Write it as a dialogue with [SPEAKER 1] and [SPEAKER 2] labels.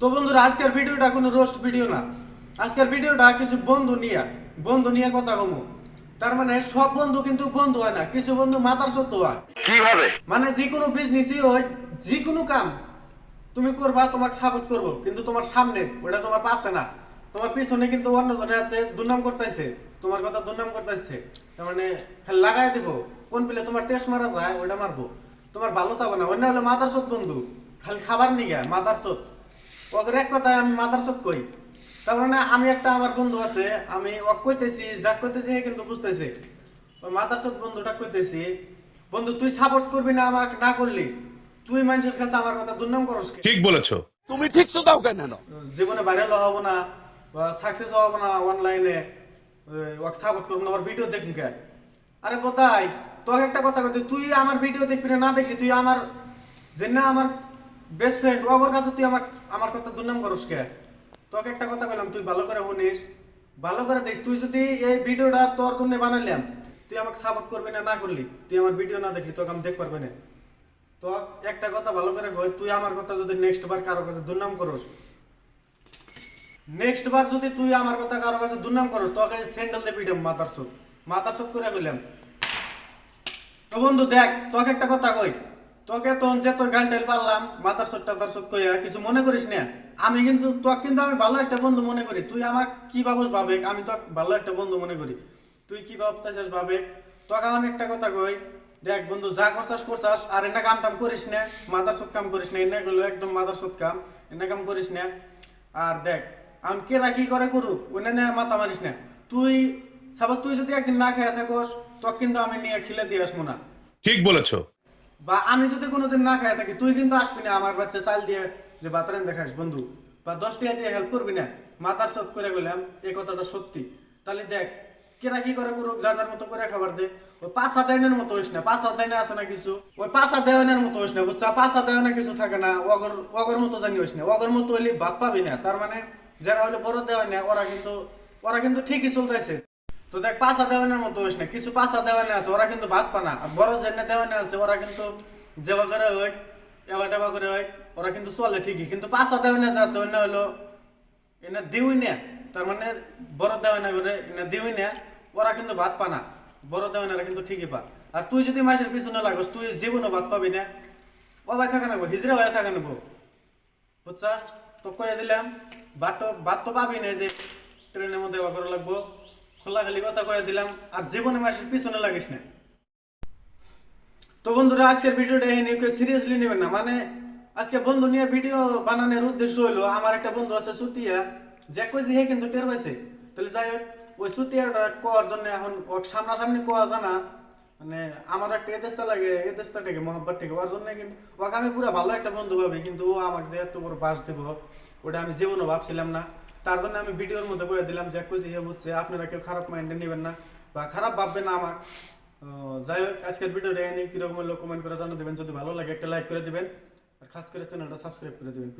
[SPEAKER 1] তো বন্ধুরা আজকের ভিডিওটা কোনো রোস্ট ভিডিও না। আজকের ভিডিওটা কিছু বন্ধু নিয়ে বন্ধু নিয়ে কথা কমু। তার মানে সব বন্ধু কিন্তু বন্ধু হয় না কিছু বন্ধু মাতার সত্য হয়।
[SPEAKER 2] কীভাবে?
[SPEAKER 1] মানে যে কোনো বিজনেসই হয় যে কোনো কাম তুমি করবা তোমাকে সাপোর্ট করব কিন্তু তোমার সামনে ওটা তোমার পাশে না। তোমার পিছনে কিন্তু অন্যজনের হাতে দুর্নাম করতেছে তোমার কথা দুর্নাম করতেছে। তার মানে খালি লাগাই দিব কোন পেলে তোমার টেস্ট মারা যায় ওটা মারবো। তোমার ভালো চাবো না অন্য হলে মাদার সত বন্ধু। খালি খাবার নিগা মাদার সত ওদের এক কথায় আমি মাদার কই। তার মানে আমি একটা আমার বন্ধু আছে আমি ওক কইতেছি যাক কইতেছি কিন্তু বুঝতেছে। ওই মাদার বন্ধুটা কইতেছি বন্ধু তুই সাপোর্ট করবি না আমাকে না করলি? তুই মানুষের কাছে আমার কথা দুর্নাম করস?
[SPEAKER 3] ঠিক বলেছ।
[SPEAKER 4] তুমি ঠিক তো দাও কেন?
[SPEAKER 1] জীবনে ভাইরাল হব না বা সাকসেস হব না অনলাইনে ওকে সাপোর্ট করব না আমার ভিডিও দেখুন কে? আরে কোথায় তোকে একটা কথা কথা তুই আমার ভিডিও দেখবি না না দেখলি তুই আমার যে না আমার বেস্ট ফ্রেন্ড ওগর কাছে তুই আমার আমার কথা দুর্নাম করস কে? তোকে একটা কথা বললাম তুই ভালো করে শুনিস, ভালো করে দেখ তুই যদি এই ভিডিওটা তোর জন্য বানাইলাম, তুই আমাকে সাপোর্ট করবি না না করলি, তুই আমার ভিডিও না দেখলি, তোকে আমি দেখ পারবি না? তো একটা কথা ভালো করে কই, তুই আমার কথা যদি নেক্সট বার কারও কাছে দুর্নাম করস নেক্সট বার যদি তুই আমার কথা কারও কাছে দুর্নাম করস, তোকে স্যান্ডেল দিয়ে পিটাম মাথার সুখ মাথার সুখ করে কইলাম। তো বন্ধু দেখ, তোকে একটা কথা কই তোকে তো যে তোর গান টাইল পারলাম মাথার সুখ টাতার কইয়া কিছু মনে করিস না। আমি কিন্তু তোকে কিন্তু আমি ভালো একটা বন্ধু মনে করি। তুই আমার কি ভাবস ভাবেক আমি তো ভালো একটা বন্ধু মনে করি। তুই কি ভাবতেছিস ভাবেক তোকে আমি একটা কথা কই, দেখ বন্ধু, যা করছাস করছাস, আর এনে কাম টাম করিস না, মাদার সুখ কাম করিস না, এনে গুলো একদম মাদার সুখ কাম, এনে কাম করিস না। আর দেখ, আমি কেরা কি করে করুক না মাথা মারিস না। তুই সাপোজ তুই যদি একদিন না খেয়ে থাকোস, তোকে কিন্তু আমি নিয়ে খিলে দিয়ে আসব না।
[SPEAKER 3] ঠিক বলেছ।
[SPEAKER 1] বা আমি যদি কোনোদিন না খাই থাকি, তুই কিন্তু আসবি না আমার বাড়িতে, চাল দিয়ে যে বাতারেন দেখাস, বন্ধু। বা দশ টাকা দিয়ে হেল্প করবি না। মাথার সত করে গেলাম এই কথাটা সত্যি। তাহলে দেখ, কেরা কি করে করুক, যার যার মতো করে খাবার দে। ওই পাঁচা দেয়নের মতো হইস না, পাঁচা দেয়না আছে না কিছু? ওই পাঁচা দেওয়ানের মতো হইস না, বুঝছা? পাঁচা দেওয়ানে কিছু থাকে না অগর অগর মতো জানি হইস না। অগর মতো হইলে ভাত পাবি না। তার মানে যারা হইলে বড় দেওয়া না, ওরা কিন্তু ওরা কিন্তু ঠিকই চলতেছে। তো দেখ, পাঁচা দেওয়ানের মতো হইস না। কিছু পাঁচা দেওয়ানে আছে, ওরা কিন্তু ভাত পানা। আর বড় জেনে দেওয়ানে আছে, ওরা কিন্তু যেবা করে হয় এবার টেবা করে হয়, ওরা কিন্তু চলে ঠিকই। কিন্তু পাঁচা দেওয়ানে যে আছে, অন্য হলো এনে দিউই না তার মানে বড় দেওয়ানে করে এনে দিউই না ওরা কিন্তু ভাত পানা। বড় দেওয়ানেরা কিন্তু ঠিকই পা আর তুই যদি মাসের পিছনে লাগস, তুই জীবনও ভাত পাবি না। ভাই থাকে নেব হিজড়া হয়ে থাকে নেব বুঝছাস? তো কয়ে দিলাম, ভাত তো ভাত তো পাবি না যে, ট্রেনের মধ্যে বা করা লাগবো। খোলা খালি কথা কয়ে দিলাম, আর জীবনে মাসের পিছনে লাগিস না। তো বন্ধুরা, আজকের ভিডিওটা এই নিয়ে সিরিয়াসলি নেবেন না। মানে আজকে বন্ধু নিয়ে ভিডিও বানানোর উদ্দেশ্য হলো, আমার একটা বন্ধু আছে সুতিয়া, যে কইছে, হে, কিন্তু টের পাইছে? তাহলে যাই হোক, ওই সুতিয়াটা কোয়ার জন্য এখন সামনাসামনি কোয়া জানা। মানে আমার একটা এদেশটা লাগে এদেশটা থেকে, মহব্বত থেকে। ওর জন্য কিন্তু, ওকে আমি পুরো ভালো একটা বন্ধু ভাবি, কিন্তু ও আমাকে যে এত বড় বাস দেবো। ওটা আমি জীবনও ভাবছিলাম না। তার জন্য আমি ভিডিওর মধ্যে বলে দিলাম যে কুচি হে বুঝছে আপনারা কেউ খারাপ মাইন্ডে নেবেন না বা খারাপ ভাববেন না আমার। যাই হোক, আজকের ভিডিওটা এনে কীরকম হলো কমেন্ট করে জানিয়ে দেবেন। যদি ভালো লাগে, একটা লাইক করে দেবেন। আর খাস করে চ্যানেলটা সাবস্ক্রাইব করে দিবেন